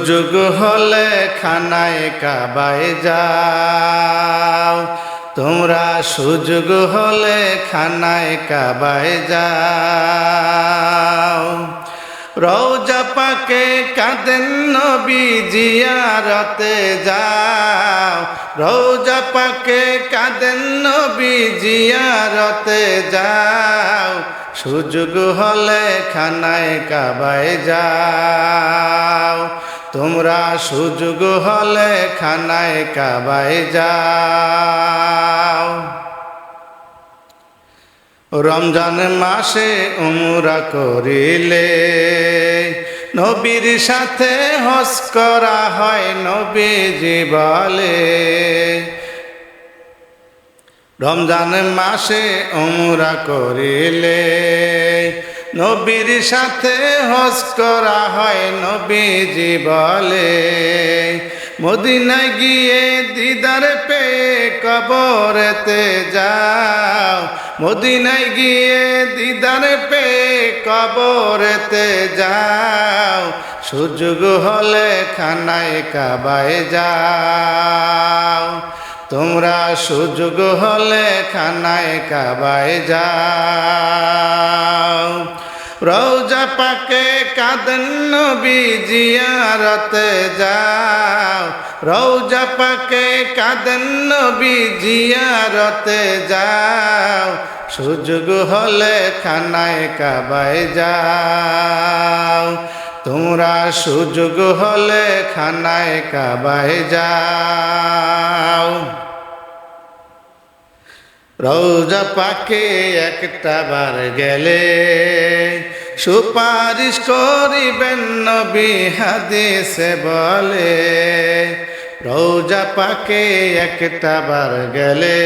সুযোগ হলে খানায় কাবায় যাও। তোমরা সুযোগ হলে খানায় কাবায় যাও। রৌজা পাকে কাঁদেন নবী জিয়ারতে যাও। রৌজা পাকে কাঁদেন নবী জিয়ারতে যাও। সুযোগ হলে খানায় কাবায় যাও। তোমরা সুযোগ হলে খানায় কাবায় যাও। রমজান মাসে উমরা করিলে নবীর সাথে হস করা হয় নবীজি বলে। রমজান মাসে উমরা করিলে নবীর সাথে হস করা হয় নবীজি বলে। মদিনায় গিয়ে দিদার পেয়ে কবরেতে যাও। মদিনায় গিয়ে দিদার পেয়ে কবরেতে যাও। সুযোগ হলে খানায় কাবায় যাও। তোমরা সুযোগ হলে খানায় কাবায় যাও। রৌজা পাকে কাদন নবী জিয়ারতে যাও। রৌজা পাকে কাদন নবী জিয়ারতে যাও। সুযোগ হলে খানায় কাবায় যাও। তোমরা সুযোগ হলে খানায় কাবায় যাও। রৌজা পাকে একটা বার গেলে সুপারিশ করিবেন নবী হাদিসে বলে। রৌজা পাকে একটা বার গেলে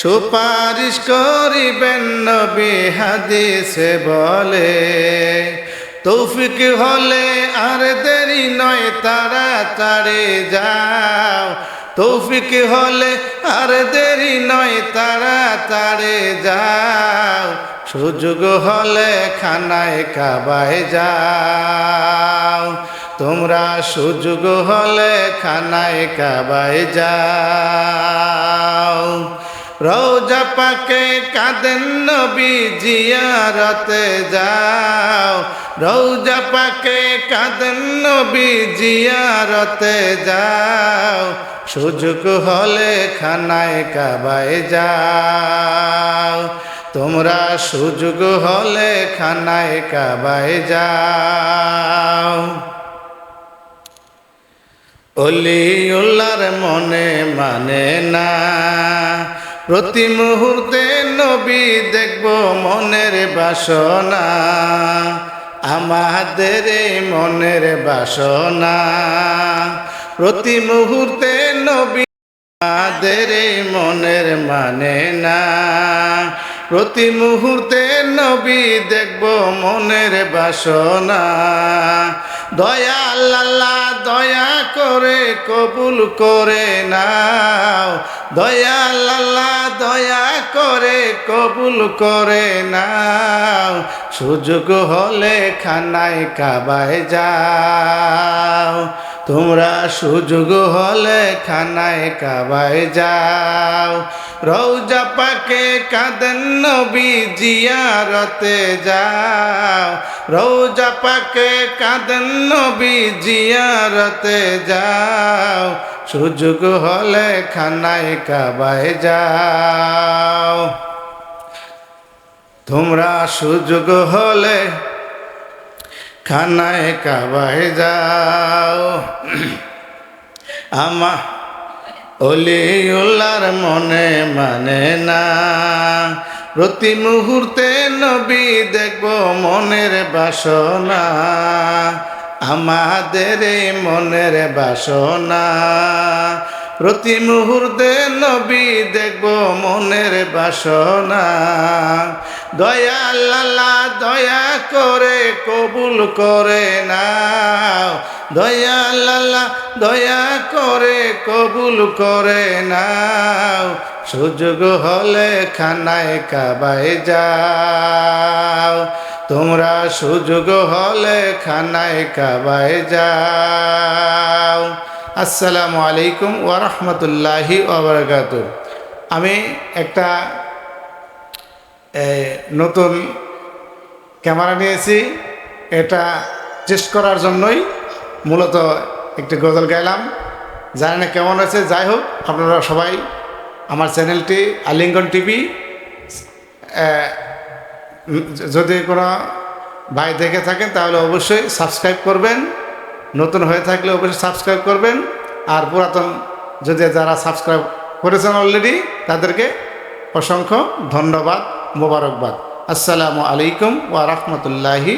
সুপারিশ করিবেন নবী হাদিসে বলে। তৌফিক হলে আর দেরি নয় তাড়াতাড়ি যাও। তৌফিক হলে আর দেরি নয় তাড়াতাড়ি যাও। সুযোগ হলে খানায় কাবায় যাও। তোমরা সুযোগ হলে খানায় কাবায় যাও। রৌজা পাকে কাঁদেন নবী জিয়ারতে যাও। রৌজা পাকে কাঁদেন নবী জিয়ারতে যাও। সুযোগ হলে খানায় কাবায় যাও। তোমরা সুযোগ হলে খানায় কাবায় যাও। অলিউল্লার মনে মানে না। প্রতি মুহূর্তে নবী দেখব মনের বাসনা। আমাদের মনের বাসনা। প্রতি মুহূর্তে নবী আমাদের মনের মানে না। প্রতি মুহূর্তে নবী দেখব মনের বাসনা। দয়া আল্লাহ দয়া করে কবুল করে নাও। দয়া আল্লাহ দয়া করে কবুল করে নাও। সুযোগ হলে খানায় কাবায় যাও। তোমরা সুযোগ হলে খানায় কাবায় যাও। রৌজা পাকে কাঁদেন নবী জিয়ারতে যাও। রৌজা পাকে কাঁদেন নবী জিয়ারতে যাও। সুযোগ হলে খানায় কাবায় যাও। তোমরা সুযোগ হলে খানায় কাবায় যাও। আমা অলিউল্লার মনে মানে না। প্রতি মুহূর্তে নবী দেখব মনের বাসনা। আমাদের মনের বাসনা। প্রতি মুহূর্তে নবী দেখব মনের বাসনা। দয়া লালা, দয়া করে কবুল করে নাও। দয়া লালা, দয়া করে কবুল করে নাও। সুযোগ হলে খানায় কাবায় যাও। তোমরা সুযোগ হলে খানায় কাবায় যাও। আসসালামু আলাইকুম ওরহমতুল্লাহি ওবরকাত আমি একটা নতুন ক্যামেরা নিয়েছি। এটা টেস্ট করার জন্যই মূলত একটি গজল গাইলাম। জানি না কেমন হয়েছে, যাই হোক, আপনারা সবাই আমার চ্যানেলটি আলিঙ্গন টিভি যদি কোনো ভাই দেখে থাকেন, তাহলে অবশ্যই সাবস্ক্রাইব করবেন। নতুন হয়ে থাকলে অবশ্যই সাবস্ক্রাইব করবেন। আর পুরাতন যদি যারা সাবস্ক্রাইব করেছেন অলরেডি তাদেরকে অসংখ্য ধন্যবাদ। মোবারকবাদ। আসসালামু আলাইকুম ওয়া রাহমাতুল্লাহি